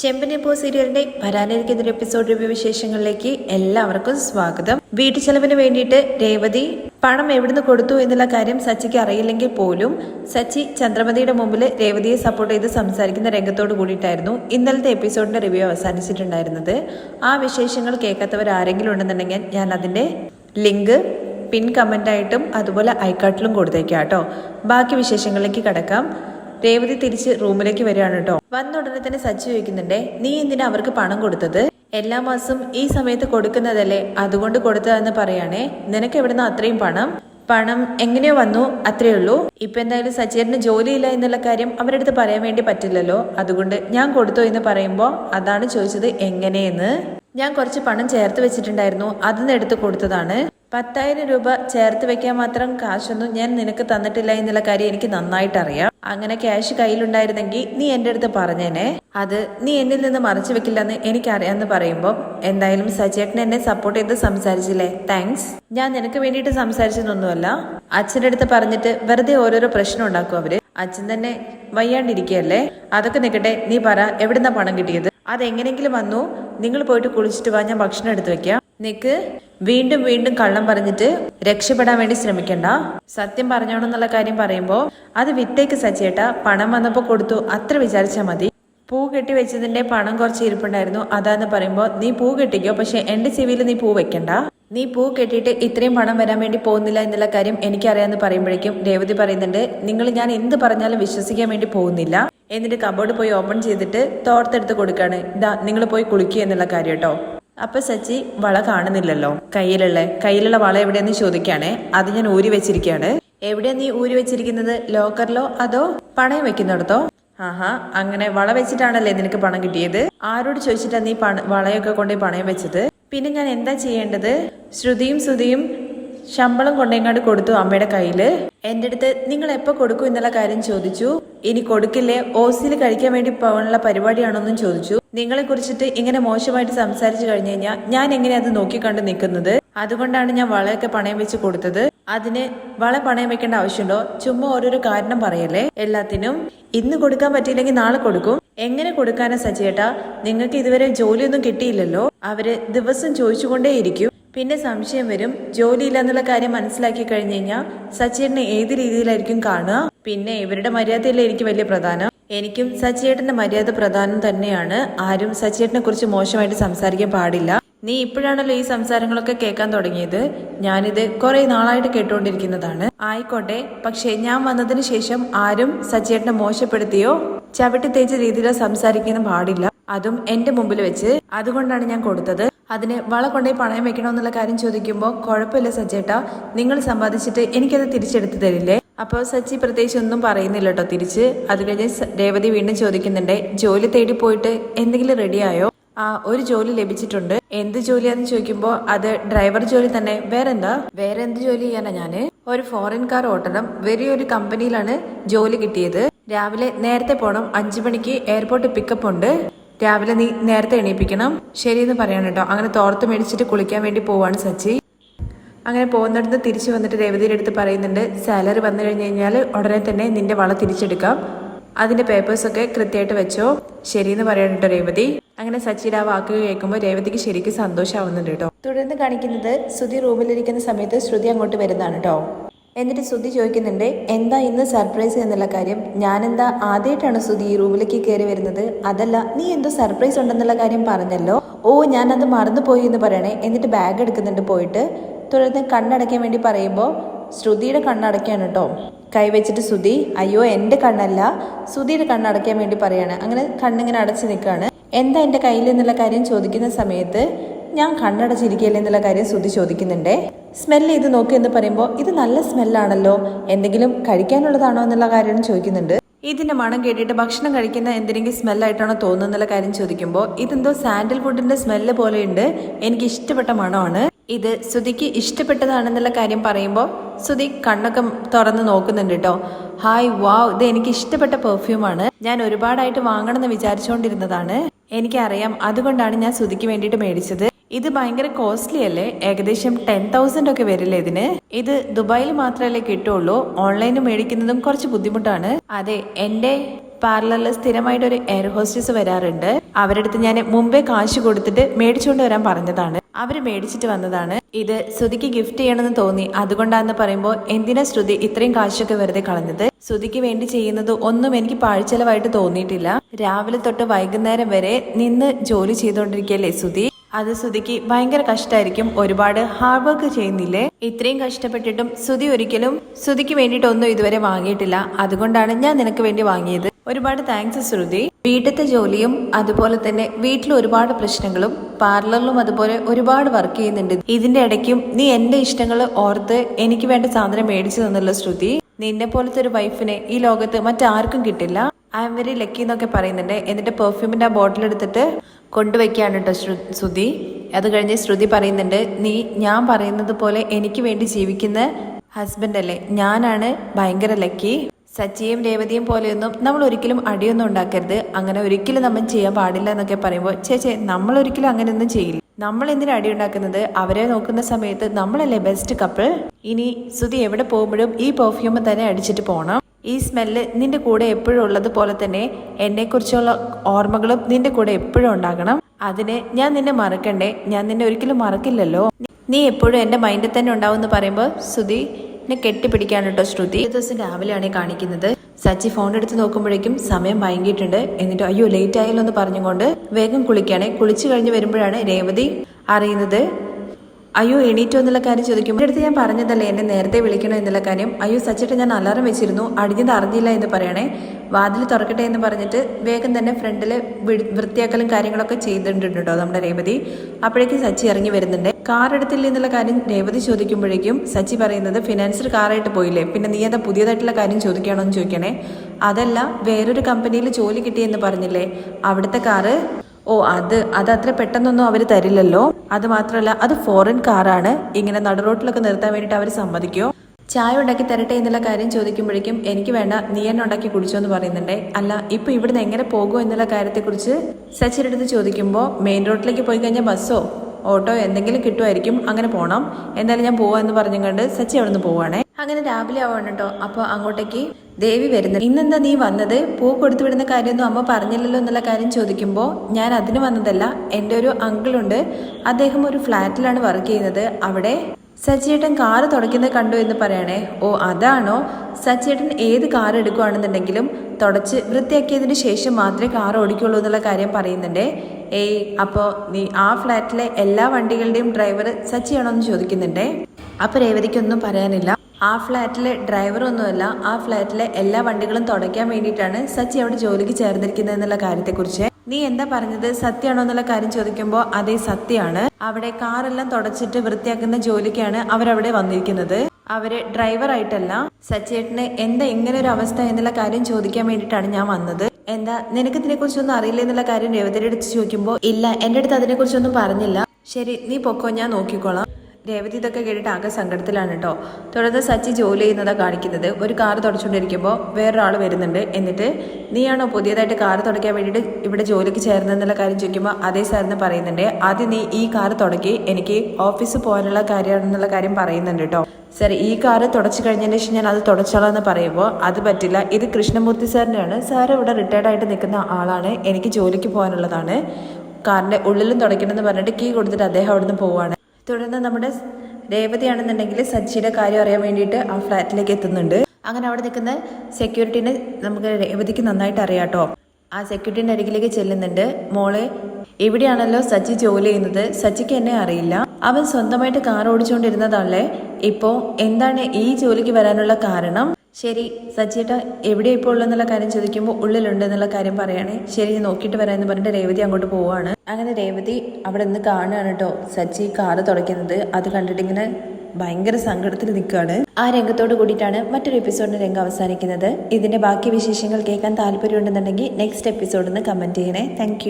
ചെമ്പനിപ്പോ സീരിയലിന്റെ വരാനിരിക്കുന്ന ഒരു എപ്പിസോഡ് റിവ്യൂ വിശേഷങ്ങളിലേക്ക് എല്ലാവർക്കും സ്വാഗതം. വീട്ടു ചെലവിന് വേണ്ടിയിട്ട് രേവതി പണം എവിടുന്ന് കൊടുത്തു എന്നുള്ള കാര്യം സച്ചിക്ക് അറിയില്ലെങ്കിൽ പോലും സച്ചി ചന്ദ്രമതിയുടെ മുമ്പിൽ രേവതിയെ സപ്പോർട്ട് ചെയ്ത് സംസാരിക്കുന്ന രംഗത്തോട് കൂടിയിട്ടായിരുന്നു ഇന്നലത്തെ എപ്പിസോഡിന്റെ റിവ്യൂ അവസാനിച്ചിട്ടുണ്ടായിരുന്നത്. ആ വിശേഷങ്ങൾ കേൾക്കാത്തവർ ആരെങ്കിലും ഉണ്ടെന്നുണ്ടെങ്കിൽ ഞാൻ അതിന്റെ ലിങ്ക് പിൻ കമന്റായിട്ടും അതുപോലെ ഐക്കാട്ടിലും കൊടുത്തേക്കാം കേട്ടോ. ബാക്കി വിശേഷങ്ങളിലേക്ക് കടക്കാം. രേവതി തിരിച്ച് റൂമിലേക്ക് വരികയാണ് കേട്ടോ. വന്ന ഉടനെ തന്നെ സച്ചി ചോദിക്കുന്നുണ്ടേ നീ എന്തിനാ അവർക്ക് പണം കൊടുത്തത്? എല്ലാ മാസം ഈ സമയത്ത് കൊടുക്കുന്നതല്ലേ അതുകൊണ്ട് കൊടുത്തതെന്ന് പറയാണേ. നിനക്ക് എവിടുന്ന അത്രയും പണം? പണം എങ്ങനെയോ വന്നു അത്രേ ഉള്ളൂ. ഇപ്പൊ എന്തായാലും സച്ചേറിന് ജോലിയില്ല എന്നുള്ള കാര്യം അവരടുത്ത് പറയാൻ വേണ്ടി പറ്റില്ലല്ലോ. അതുകൊണ്ട് ഞാൻ കൊടുത്തു എന്ന് പറയുമ്പോ അതാണ് ചോദിച്ചത് എങ്ങനെയെന്ന്? ഞാൻ കുറച്ച് പണം ചേർത്ത് വെച്ചിട്ടുണ്ടായിരുന്നു അതിന്ന് എടുത്ത് കൊടുത്തതാണ്. പത്തായിരം രൂപ ചേർത്ത് വെക്കാൻ മാത്രം കാശൊന്നും ഞാൻ നിനക്ക് തന്നിട്ടില്ല എന്നുള്ള കാര്യം എനിക്ക് നന്നായിട്ട് അറിയാം അങ്ങനെ ക്യാഷ് കയ്യിലുണ്ടായിരുന്നെങ്കിൽ നീ എന്റെ അടുത്ത് പറഞ്ഞേനെ. അത് നീ എന്നിൽ നിന്ന് മറച്ചു വെക്കില്ലെന്ന് എനിക്കറിയാമെന്ന് പറയുമ്പോൾ എന്തായാലും സച്ചേട്ടൻ എന്നെ സപ്പോർട്ട് ചെയ്ത് സംസാരിച്ചില്ലേ? താങ്ക്സ് ഞാൻ നിനക്ക് വേണ്ടിയിട്ട് സംസാരിച്ചതൊന്നുമല്ല. അച്ഛന്റെ അടുത്ത് പറഞ്ഞിട്ട് വെറുതെ ഓരോരോ പ്രശ്നം ഉണ്ടാക്കും അവർ. അച്ഛൻ തന്നെ വയ്യാണ്ടിരിക്കുകയല്ലേ? അതൊക്കെ നിൽക്കട്ടെ നീ പറ എവിടുന്നാ പണം കിട്ടിയത്? അതെങ്ങനെങ്കിലും വന്നു നിങ്ങൾ പോയിട്ട് കുളിച്ചിട്ട് വാ ഞാൻ ഭക്ഷണം എടുത്ത് വെക്കാം. നിക്ക് വീണ്ടും വീണ്ടും കള്ളം പറഞ്ഞിട്ട് രക്ഷപ്പെടാൻ വേണ്ടി ശ്രമിക്കണ്ട. സത്യം പറഞ്ഞോണെന്നുള്ള കാര്യം പറയുമ്പോ അത് വിത്തേക്ക് സച്ചേട്ട പണം വന്നപ്പോ കൊടുത്തു. അത്ര വിചാരിച്ചാ മതി. പൂ കെട്ടി വെച്ചതിന്റെ പണം കുറച്ച് ഇരിപ്പുണ്ടായിരുന്നു. അതാന്ന് പറയുമ്പോ നീ പൂ കെട്ടിക്കോ. പക്ഷെ എന്റെ ചെവിയിൽ നീ പൂ വെക്കണ്ട. നീ പൂ കെട്ടിയിട്ട് ഇത്രയും പണം വരാൻ വേണ്ടി പോകുന്നില്ല എന്നുള്ള കാര്യം എനിക്കറിയാന്ന് പറയുമ്പോഴേക്കും രേവതി പറയുന്നുണ്ട് നിങ്ങൾ ഞാൻ എന്ത് പറഞ്ഞാലും വിശ്വസിക്കാൻ വേണ്ടി പോകുന്നില്ല. എന്നിട്ട് കബോർഡ് പോയി ഓപ്പൺ ചെയ്തിട്ട് തോർത്തെടുത്ത് കൊടുക്കാണ്. ഇതാ നിങ്ങൾ പോയി കുളിക്കുക എന്നുള്ള കാര്യം കേട്ടോ. അപ്പൊ സച്ചി വള കാണുന്നില്ലല്ലോ. കയ്യിലുള്ള കയ്യിലുള്ള വള എവിടെയെന്ന് ചോദിക്കാണേ അത് ഞാൻ ഊരി വെച്ചിരിക്കുകയാണ്. എവിടെയാ നീ ഊരി വെച്ചിരിക്കുന്നത്? ലോക്കറിലോ അതോ പണയം വെക്കുന്നിടത്തോ? ആഹാ അങ്ങനെ വള വെച്ചിട്ടാണല്ലേ നിനക്ക് പണം കിട്ടിയത്? ആരോട് ചോദിച്ചിട്ടാ നീ പണ വളയൊക്കെ കൊണ്ടേ പണയം വെച്ചത്? പിന്നെ ഞാൻ എന്താ ചെയ്യേണ്ടത്? ശ്രുതിയും ശ്രുതിയും ശമ്പളം കൊണ്ടെങ്ങാണ്ട് കൊടുത്തു അമ്മയുടെ കയ്യിൽ? എന്റെ അടുത്ത് നിങ്ങൾ എപ്പോ കൊടുക്കും എന്നുള്ള കാര്യം ചോദിച്ചു. ഇനി കൊടുക്കില്ലേ? ഓസിൽ കഴിക്കാൻ വേണ്ടി പോകാനുള്ള പരിപാടിയാണോന്നും ചോദിച്ചു. നിങ്ങളെ കുറിച്ചിട്ട് ഇങ്ങനെ മോശമായിട്ട് സംസാരിച്ചു കഴിഞ്ഞു കഴിഞ്ഞാൽ ഞാൻ എങ്ങനെ അത് നോക്കിക്കണ്ട് നിൽക്കുന്നത്? അതുകൊണ്ടാണ് ഞാൻ വളയൊക്കെ പണയം വെച്ച് കൊടുത്തത്. അതിന് വള പണയം വെക്കേണ്ട ആവശ്യമുണ്ടോ? ചുമ്മാ ഓരോരോ കാരണം പറയല്ലേ? എല്ലാത്തിനും. ഇന്ന് കൊടുക്കാൻ പറ്റിയില്ലെങ്കിൽ നാളെ കൊടുക്കും. എങ്ങനെ കൊടുക്കാനാ സച്ചേട്ടാ നിങ്ങൾക്ക് ഇതുവരെ ജോലിയൊന്നും കിട്ടിയില്ലല്ലോ. അവർ ദിവസം ചോദിച്ചുകൊണ്ടേയിരിക്കും പിന്നെ സംശയം വരും. ജോലിയില്ല എന്നുള്ള കാര്യം മനസ്സിലാക്കി കഴിഞ്ഞു കഴിഞ്ഞാൽ സച്ചേട്ടനെ ഏത് രീതിയിലായിരിക്കും കാണുക? പിന്നെ ഇവരുടെ മര്യാദയല്ലേ എനിക്ക് വലിയ പ്രധാനം? എനിക്കും സച്ചിയേട്ടന്റെ മര്യാദ പ്രധാനം തന്നെയാണ്. ആരും സച്ചിയേട്ടനെ കുറിച്ച് മോശമായിട്ട് സംസാരിക്കാൻ പാടില്ല. നീ ഇപ്പോഴാണല്ലോ ഈ സംസാരങ്ങളൊക്കെ കേൾക്കാൻ തുടങ്ങിയത്. ഞാനിത് കുറെ നാളായിട്ട് കേട്ടുകൊണ്ടിരിക്കുന്നതാണ്. ആയിക്കോട്ടെ പക്ഷേ ഞാൻ വന്നതിന് ശേഷം ആരും സച്ചിയേട്ടനെ മോശപ്പെടുത്തിയോ ചവിട്ടി തേച്ച രീതിയിലോ സംസാരിക്കാനും പാടില്ല. അതും എന്റെ മുമ്പിൽ വെച്ച്. അതുകൊണ്ടാണ് ഞാൻ കൊടുത്തത്. അതിന് വള കൊണ്ടേ പണയം വെക്കണമെന്നുള്ള കാര്യം ചോദിക്കുമ്പോൾ കുഴപ്പമില്ല സച്ചേട്ടാ നിങ്ങൾ സമ്പാദിച്ചിട്ട് എനിക്കത് തിരിച്ചെടുത്ത് തരില്ലേ? അപ്പോൾ സച്ചി പ്രത്യേകിച്ച് ഒന്നും പറയുന്നില്ല കേട്ടോ തിരിച്ച്. അത് കഴിഞ്ഞ് രേവതി വീണ്ടും ചോദിക്കുന്നുണ്ട് ജോലി തേടി പോയിട്ട് എന്തെങ്കിലും റെഡിയായോ ആ ഒരു ജോലി ലഭിച്ചിട്ടുണ്ട്. എന്ത് ജോലിയാന്ന് ചോദിക്കുമ്പോൾ അത് ഡ്രൈവർ ജോലി തന്നെ. വേറെന്താ? വേറെ എന്ത് ജോലി ചെയ്യാനാ ഞാൻ? ഒരു ഫോറിൻ കാർ ഓട്ടണം. വലിയൊരു കമ്പനിയിലാണ് ജോലി കിട്ടിയത്. രാവിലെ നേരത്തെ പോണം. അഞ്ചു മണിക്ക് എയർപോർട്ട് പിക്കപ്പ് ഉണ്ട്. രാവിലെ നീ നേരത്തെ എണീപ്പിക്കണം. ശരിയെന്ന് പറയണം കേട്ടോ. അങ്ങനെ തോർത്ത് മേടിച്ചിട്ട് കുളിക്കാൻ വേണ്ടി പോവാണ് സച്ചി. അങ്ങനെ പോകുന്നിടത്ത് തിരിച്ചു വന്നിട്ട് രേവതിയുടെ അടുത്ത് പറയുന്നുണ്ട് സാലറി വന്നു കഴിഞ്ഞ് കഴിഞ്ഞാൽ ഉടനെ തന്നെ നിന്റെ വള തിരിച്ചെടുക്കാം. അതിന്റെ പേപ്പേഴ്സൊക്കെ കൃത്യമായിട്ട് വെച്ചോ. ശരിയെന്ന് പറയണം കേട്ടോ രേവതി. അങ്ങനെ സച്ചിയുടെ ആ വാക്ക് കേൾക്കുമ്പോൾ രേവതിക്ക് ശരിക്കും സന്തോഷമാവുന്നുണ്ട് കേട്ടോ. തുടർന്ന് കാണിക്കുന്നത് ശ്രുതി റൂമിലിരിക്കുന്ന സമയത്ത് ശ്രുതി അങ്ങോട്ട് വരുന്നതാണ് കേട്ടോ. എന്നിട്ട് ശ്രുതി ചോദിക്കുന്നുണ്ട് എന്താ ഇന്ന് സർപ്രൈസ് എന്നുള്ള കാര്യം? ഞാനെന്താ ആദ്യമായിട്ടാണ് ശ്രുതി ഈ റൂമിലേക്ക് കയറി വരുന്നത്? അതല്ല നീ എന്തോ സർപ്രൈസ് ഉണ്ടെന്നുള്ള കാര്യം പറഞ്ഞല്ലോ? ഓ ഞാനത് മറന്നുപോയി എന്ന് പറയണേ. എന്നിട്ട് ബാഗ് എടുക്കുന്നുണ്ട് പോയിട്ട്. തുടർന്ന് കണ്ണടയ്ക്കാൻ വേണ്ടി പറയുമ്പോൾ ശ്രുതിയുടെ കണ്ണടയ്ക്കാണ് കേട്ടോ കൈവച്ചിട്ട് ശ്രുതി അയ്യോ എന്റെ കണ്ണല്ല. ശ്രുതിയുടെ കണ്ണടയ്ക്കാൻ വേണ്ടി പറയാണ്. അങ്ങനെ കണ്ണിങ്ങനെ അടച്ച് നിൽക്കുകയാണ് എന്താ എന്റെ കയ്യിൽ എന്നുള്ള കാര്യം ചോദിക്കുന്ന സമയത്ത് ഞാൻ കണ്ണടച്ചിരിക്കുകയല്ലേ എന്നുള്ള കാര്യം ശ്രുതി ചോദിക്കുന്നുണ്ടേ. സ്മെല്ല് ചെയ്ത് നോക്കി എന്ന് പറയുമ്പോൾ ഇത് നല്ല സ്മെല്ലാണല്ലോ എന്തെങ്കിലും കഴിക്കാനുള്ളതാണോ എന്നുള്ള കാര്യം ചോദിക്കുന്നുണ്ട്. ഇതിന്റെ മണം കേട്ടിട്ട് ഭക്ഷണം കഴിക്കുന്ന എന്തെങ്കിലും സ്മെല്ലായിട്ടാണോ തോന്നുന്നു എന്നുള്ള കാര്യം ചോദിക്കുമ്പോൾ ഇതെന്തോ സാൻഡൽവുഡിന്റെ സ്മെല്ല് പോലെയുണ്ട്. എനിക്ക് ഇഷ്ടപ്പെട്ട മണമാണ്. ഇത് ശ്രുതിക്ക് ഇഷ്ടപ്പെട്ടതാണെന്നുള്ള കാര്യം പറയുമ്പോൾ ശ്രുതി കണ്ണൊക്കെ തുറന്ന് നോക്കുന്നുണ്ട് കേട്ടോ ഹായ് വാവ് ഇത് എനിക്ക് ഇഷ്ടപ്പെട്ട പെർഫ്യൂമാണ് ഞാൻ ഒരുപാടായിട്ട് വാങ്ങണമെന്ന് വിചാരിച്ചുകൊണ്ടിരുന്നതാണ് എനിക്കറിയാം അതുകൊണ്ടാണ് ഞാൻ ശ്രുതിക്ക് വേണ്ടിയിട്ട് മേടിച്ചത്. ഇത് ഭയങ്കര കോസ്റ്റ്ലി അല്ലേ? ഏകദേശം ടെൻ തൗസൻഡ് ഒക്കെ വരില്ലേ ഇതിന്? ഇത് ദുബായിൽ മാത്രമല്ലേ കിട്ടുള്ളൂ? ഓൺലൈനിൽ മേടിക്കുന്നതും കുറച്ച് ബുദ്ധിമുട്ടാണ്. അതെ എന്റെ പാർലറിൽ സ്ഥിരമായിട്ട് ഒരു എയർ ഹോസ്റ്റസ് വരാറുണ്ട്. അവരടുത്ത് ഞാൻ മുമ്പേ കാശ് കൊടുത്തിട്ട് മേടിച്ചുകൊണ്ട് വരാൻ പറഞ്ഞതാണ്. അവർ മേടിച്ചിട്ട് വന്നതാണ്. ഇത് ശ്രുതിക്ക് ഗിഫ്റ്റ് ചെയ്യണമെന്ന് തോന്നി. അതുകൊണ്ടാന്ന് പറയുമ്പോൾ എന്തിനാ ശ്രുതി ഇത്രയും കാശൊക്കെ വെറുതെ കളഞ്ഞത്? ശ്രുതിക്ക് വേണ്ടി ചെയ്യുന്നത് ഒന്നും എനിക്ക് പാഴ്ചെലവായിട്ട് തോന്നിയിട്ടില്ല. രാവിലെ തൊട്ട് വൈകുന്നേരം വരെ നിന്ന് ജോലി ചെയ്തുകൊണ്ടിരിക്കുകയല്ലേ ശ്രുതി? അത് സുധിക്ക് ഭയങ്കര കഷ്ടമായിരിക്കും ഒരുപാട് ഹാർഡ് വർക്ക് ചെയ്യുന്നില്ലേ? ഇത്രയും കഷ്ടപ്പെട്ടിട്ടും സുധി ഒരിക്കലും സുധിക്ക് വേണ്ടിയിട്ടൊന്നും ഇതുവരെ വാങ്ങിയിട്ടില്ല. അതുകൊണ്ടാണ് ഞാൻ നിനക്ക് വേണ്ടി വാങ്ങിയത്. ഒരുപാട് താങ്ക്സ് ശ്രുതി. വീട്ടിലത്തെ ജോലിയും അതുപോലെ തന്നെ വീട്ടിൽ ഒരുപാട് പ്രശ്നങ്ങളും പാർലറിലും അതുപോലെ ഒരുപാട് വർക്ക് ചെയ്യുന്നുണ്ട്. ഇതിന്റെ ഇടയ്ക്കും നീ എന്റെ ഇഷ്ടങ്ങൾ ഓർത്ത് എനിക്ക് വേണ്ട സാധനം മേടിച്ചു തന്നല്ലോ ശ്രുതി. നിന്നെ പോലത്തെ ഒരു വൈഫിനെ ഈ ലോകത്ത് മറ്റാർക്കും കിട്ടില്ല. ഐ എം വെരി ലക്കി എന്നൊക്കെ പറയുന്നുണ്ട്. എന്നിട്ട് പെർഫ്യൂമിന്റെ ആ ബോട്ടിൽ എടുത്തിട്ട് കൊണ്ടുവയ്ക്കുകയാണ് കേട്ടോ ശ്രു ശ്രുതി. അത് കഴിഞ്ഞ് ശ്രുതി പറയുന്നുണ്ട് നീ ഞാൻ പറയുന്നത് പോലെ എനിക്ക് വേണ്ടി ജീവിക്കുന്ന ഹസ്ബൻഡ് അല്ലേ? ഞാനാണ് ഭയങ്കര ലക്കി സച്ചിയും രേവതിയും പോലെയൊന്നും നമ്മൾ ഒരിക്കലും അടിയൊന്നും ഉണ്ടാക്കരുത്. അങ്ങനെ ഒരിക്കലും നമ്മൾ ചെയ്യാൻ പാടില്ല എന്നൊക്കെ പറയുമ്പോൾ ചേച്ചേ നമ്മൾ ഒരിക്കലും അങ്ങനെയൊന്നും ചെയ്യില്ല. നമ്മൾ എന്തിനാ അടി ഉണ്ടാക്കുന്നത്? അവരെ നോക്കുന്ന സമയത്ത് നമ്മളല്ലേ ബെസ്റ്റ് കപ്പിൾ ഇനി സുതി എവിടെ പോകുമ്പോഴും ഈ പെർഫ്യൂം തന്നെ അടിച്ചിട്ട് പോകണം ഈ സ്മെല്ല് നിന്റെ കൂടെ എപ്പോഴും ഉള്ളത് പോലെ തന്നെ എന്നെക്കുറിച്ചുള്ള ഓർമ്മകളും നിന്റെ കൂടെ എപ്പോഴും ഉണ്ടാകണം. അതിന് ഞാൻ നിന്നെ മറക്കണ്ടേ? ഞാൻ നിന്നെ ഒരിക്കലും മറക്കില്ലല്ലോ. നീ എപ്പോഴും എന്റെ മൈൻഡിൽ തന്നെ ഉണ്ടാവും എന്ന് പറയുമ്പോൾ സുധി എന്നെ കെട്ടിപ്പിടിക്കാണ് കേട്ടോ ശ്രുതി. ദിവസം രാവിലെയാണ് കാണിക്കുന്നത്. സച്ചി ഫോൺ എടുത്ത് നോക്കുമ്പോഴേക്കും സമയം വൈകിട്ടുണ്ട് എന്നിട്ട് അയ്യോ ലേറ്റ് ആയല്ലോ എന്ന് പറഞ്ഞുകൊണ്ട് വേഗം കുളിക്കുകയാണ്. കുളിച്ചു കഴിഞ്ഞ് വരുമ്പോഴാണ് രേവതി അറിയുന്നത്. അയ്യോ എണീറ്റോ എന്നുള്ള കാര്യം ചോദിക്കുമ്പോൾ അടുത്ത് ഞാൻ പറഞ്ഞതല്ലേ എന്നെ നേരത്തെ വിളിക്കണോ എന്നുള്ള കാര്യം? അയ്യോ സച്ചിട്ട് ഞാൻ അലാറം വെച്ചിരുന്നു. അടിഞ്ഞത് അറിഞ്ഞില്ല എന്ന് പറയണേ. വാതിൽ തുറക്കട്ടെ എന്ന് പറഞ്ഞിട്ട് വേഗം തന്നെ ഫ്രണ്ടിൽ വൃത്തിയാക്കലും കാര്യങ്ങളൊക്കെ ചെയ്തിട്ടുണ്ടോ നമ്മുടെ രേവതി? അപ്പോഴേക്കും സച്ചി ഇറങ്ങി വരുന്നുണ്ട്. കാർ എടുത്തില്ല? എന്നുള്ള കാര്യം രേവതി ചോദിക്കുമ്പോഴേക്കും സച്ചി പറയുന്നത് ഫിനാൻസർ കാറായിട്ട് പോയില്ലേ? പിന്നെ നീ എന്താ പുതിയതായിട്ടുള്ള കാര്യം ചോദിക്കുകയാണോ എന്ന് ചോദിക്കണേ. അതല്ല വേറൊരു കമ്പനിയിൽ ജോലി കിട്ടിയെന്ന് പറഞ്ഞില്ലേ? അവിടുത്തെ കാറ് ഓ അത് അത് അത്ര പെട്ടെന്നൊന്നും അവർ തരില്ലല്ലോ. അത് മാത്രമല്ല അത് ഫോറിൻ കാറാണ് ഇങ്ങനെ നടുറോട്ടിലൊക്കെ നിർത്താൻ വേണ്ടിയിട്ട് അവർ സമ്മതിക്കോ? ചായ ഉണ്ടാക്കി തരട്ടെ എന്നുള്ള കാര്യം ചോദിക്കുമ്പോഴേക്കും എനിക്ക് വേണ്ട നീ എന്നെ ഉണ്ടാക്കി കുടിച്ചോ എന്ന് പറയുന്നുണ്ടേ. അല്ല ഇപ്പൊ ഇവിടുന്ന് എങ്ങനെ പോകുമോ എന്നുള്ള കാര്യത്തെക്കുറിച്ച് സച്ചിന്റെ അടുത്ത് ചോദിക്കുമ്പോൾ മെയിൻ റോഡിലേക്ക് പോയി കഴിഞ്ഞാൽ ബസ്സോ ഓട്ടോ എന്തെങ്കിലും കിട്ടുമായിരിക്കും അങ്ങനെ പോകണം എന്തായാലും ഞാൻ പോവാന്ന് പറഞ്ഞുകൊണ്ട് സച്ചി അവിടെ നിന്ന് പോവാണേ. അങ്ങനെ രാവിലെ ആവണം കേട്ടോ അപ്പോൾ അങ്ങോട്ടേക്ക് ദേവി വരുന്നത്. ഇന്നെന്താ നീ വന്നത്? പൂ കൊടുത്തു വിടുന്ന കാര്യമൊന്നും അമ്മ പറഞ്ഞില്ലല്ലോ എന്നുള്ള കാര്യം ചോദിക്കുമ്പോൾ ഞാൻ അതിന് വന്നതല്ല എന്റെ ഒരു അങ്കിളുണ്ട്. അദ്ദേഹം ഒരു ഫ്ലാറ്റിലാണ് വർക്ക് ചെയ്യുന്നത്. അവിടെ സച്ചിയേട്ടൻ കാറ് തുടയ്ക്കുന്നത് കണ്ടു എന്ന് പറയണേ. ഓ അതാണോ? സച്ചിയേട്ടൻ ഏത് കാർ എടുക്കുകയാണെന്നുണ്ടെങ്കിലും തുടച്ച് വൃത്തിയാക്കിയതിന് ശേഷം മാത്രമേ കാർ ഓടിക്കുള്ളൂ എന്നുള്ള കാര്യം പറയുന്നുണ്ട്. ഏയ് അപ്പോൾ നീ ആ ഫ്ലാറ്റിലെ എല്ലാ വണ്ടികളുടെയും ഡ്രൈവർ സച്ചിയാണോ എന്ന് ചോദിക്കുന്നുണ്ടേ. അപ്പോൾ രേവതിക്കൊന്നും പറയാനില്ല. ആ ഫ്ലാറ്റിലെ ഡ്രൈവറൊന്നുമല്ല ആ ഫ്ലാറ്റിലെ എല്ലാ വണ്ടികളും തുടയ്ക്കാൻ വേണ്ടിയിട്ടാണ് സച്ചി അവിടെ ജോലിക്ക് ചേർന്നിരിക്കുന്നത് എന്നുള്ള കാര്യത്തെക്കുറിച്ച്. നീ എന്താ പറഞ്ഞത്? സത്യമാണോ എന്നുള്ള കാര്യം ചോദിക്കുമ്പോൾ അതേ സത്യമാണ്. അവിടെ കാറെല്ലാം തുടച്ചിട്ട് വൃത്തിയാക്കുന്ന ജോലിക്കാണ് അവരവിടെ വന്നിരിക്കുന്നത്. അവർ ഡ്രൈവറായിട്ടല്ല സച്ചേട്ടന് എന്താ ഇങ്ങനെ ഒരു അവസ്ഥ എന്നുള്ള കാര്യം ചോദിക്കാൻ വേണ്ടിയിട്ടാണ് ഞാൻ വന്നത്. എന്താ നിനക്ക് ഇതിനെക്കുറിച്ചൊന്നും അറിയില്ല എന്നുള്ള കാര്യം രേവതിയുടെ അടുത്ത് ചോദിക്കുമ്പോൾ ഇല്ല എന്റെ അടുത്ത് അതിനെക്കുറിച്ചൊന്നും പറഞ്ഞില്ല. ശരി നീ പൊക്കോ ഞാൻ നോക്കിക്കോളാം. രേവതി ഇതൊക്കെ കേട്ടിട്ട് ആകെ സങ്കടത്തിലാണ് കേട്ടോ തുടർന്ന് സച്ചി ജോലി ചെയ്യുന്നതാണ് കാണിക്കുന്നത്. ഒരു കാർ തുടച്ചുകൊണ്ടിരിക്കുമ്പോൾ വേറൊരാൾ വരുന്നുണ്ട്. എന്നിട്ട് നീയാണോ പുതിയതായിട്ട് കാർ തുടയ്ക്കാൻ വേണ്ടിയിട്ട് ഇവിടെ ജോലിക്ക് ചേർന്നതെന്നുള്ള കാര്യം ചോദിക്കുമ്പോൾ അതേ സാറിന് പറയുന്നുണ്ട്. ആദ്യം നീ ഈ കാർ തുടക്കി. എനിക്ക് ഓഫീസ് പോകാനുള്ള കാര്യമാണെന്നുള്ള കാര്യം പറയുന്നുണ്ട് കേട്ടോ സാർ ഈ കാറ് തുടച്ചു കഴിഞ്ഞതിന് ശേഷം ഞാൻ അത് തുടച്ചോളാം എന്ന് പറയുമ്പോൾ അത് പറ്റില്ല. ഇത് കൃഷ്ണമൂർത്തി സാറിന്റെയാണ് സാർ ഇവിടെ റിട്ടയർഡ് ആയിട്ട് നിൽക്കുന്ന ആളാണ്. എനിക്ക് ജോലിക്ക് പോകാനുള്ളതാണ്. കാറിന്റെ ഉള്ളിലും തുടയ്ക്കണമെന്ന് പറഞ്ഞിട്ട് കീ കൊടുത്തിട്ട് അദ്ദേഹം അവിടുന്ന് പോവുകയാണ് തുടർന്ന് നമ്മുടെ രേവതിയാണെന്നുണ്ടെങ്കിൽ സച്ചിയുടെ കാര്യം അറിയാൻ വേണ്ടിയിട്ട് ആ ഫ്ലാറ്റിലേക്ക് എത്തുന്നുണ്ട്. അങ്ങനെ അവിടെ നിൽക്കുന്ന സെക്യൂരിറ്റിനെ നമുക്ക് രേവതിക്ക് നന്നായിട്ട് അറിയാം കേട്ടോ. ആ സെക്യൂരിറ്റീന്റെ അരികിലേക്ക് ചെല്ലുന്നുണ്ട്. മോളെ എവിടെയാണല്ലോ സച്ചി ജോലി ചെയ്യുന്നത്? സച്ചിക്ക് എന്നെ അറിയില്ല. അവൻ സ്വന്തമായിട്ട് കാർ ഓടിച്ചുകൊണ്ടിരുന്നതല്ലേ? ഇപ്പോൾ എന്താണ് ഈ ജോലിക്ക് വരാനുള്ള കാരണം? ശരി സജ്ജേട്ട എവിടെ ഇപ്പോൾ ഉള്ളെന്നുള്ള കാര്യം ചോദിക്കുമ്പോൾ ഉള്ളിലുണ്ട് എന്നുള്ള കാര്യം പറയണേ. ശരി നോക്കിയിട്ട് വരാമെന്ന് പറഞ്ഞിട്ട് രേവതി അങ്ങോട്ട് പോവാണ്. അങ്ങനെ രേവതി അവിടെ നിന്ന് കാണുകയാണ് കേട്ടോ. സജ്ജി കാറ് തുടയ്ക്കുന്നത്. അത് കണ്ടിട്ട് ഇങ്ങനെ ഭയങ്കര സങ്കടത്തിൽ നിൽക്കുകയാണ്. ആ രംഗത്തോട് കൂടിയിട്ടാണ് മറ്റൊരു എപ്പിസോഡിന്റെ രംഗം അവസാനിക്കുന്നത്. ഇതിന്റെ ബാക്കി വിശേഷങ്ങൾ കേൾക്കാൻ താല്പര്യമുണ്ടെന്നുണ്ടെങ്കിൽ നെക്സ്റ്റ് എപ്പിസോഡിൽ നിന്ന് കമന്റ് ചെയ്യണേ. താങ്ക്